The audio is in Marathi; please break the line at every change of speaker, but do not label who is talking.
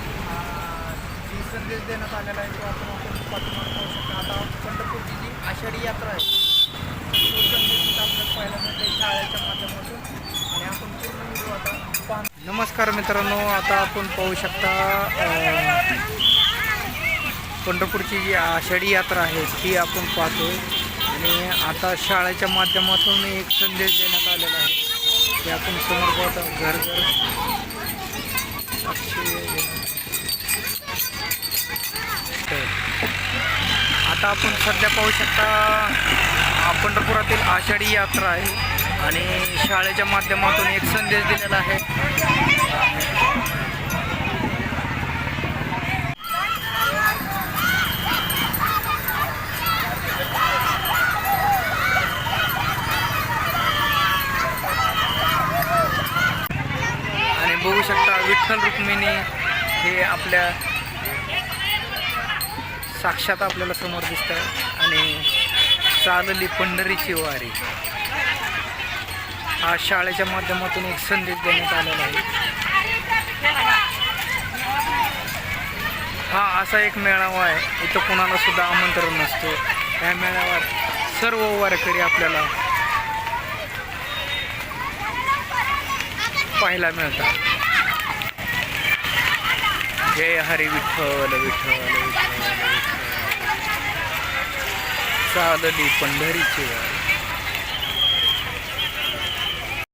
जी संदेश देण्यात आलेला आहे तो आपण आपण पाठीमागे पाहू शकतो आता पंढरपूरची जी आषाढी यात्रा आहे तो संदेश आपल्याला पाहायला मिळते शाळेच्या माध्यमातून आणि आपण पूर्ण व्हिडिओ आता नमस्कार मित्रांनो आता आपण पाहू शकता पंढरपूरची जी आषाढी यात्रा आहे ती आपण पाहतोय आणि आता शाळेच्या माध्यमातून एक संदेश देण्यात आलेला आहे. ते आपण समोर पाहतो घर घर आता आपण सध्या पाहू शकता पंढरपुरातील आषाढी यात्रा आहे. आणि शाळेच्या माध्यमातून एक संदेश दिलेला आहे. आणि बघू शकता विठ्ठल रुक्मिणी हे आपल्या साक्षात आपल्याला समोर दिसत आहे आणि चालली पंढरीची वारी हा शाळेच्या माध्यमातून एक संदेश देण्यात आलेला आहे. हा असा एक मेळावा आहे. इथं कुणाला सुद्धा आमंत्रण नसतो या मेळाव्यात सर्व वारकरी आपल्याला पाहायला मिळतात. जय हरी विठ्ठल विठ्ठल विठ्ठल विठ्ठल चालली पंढरीची वारी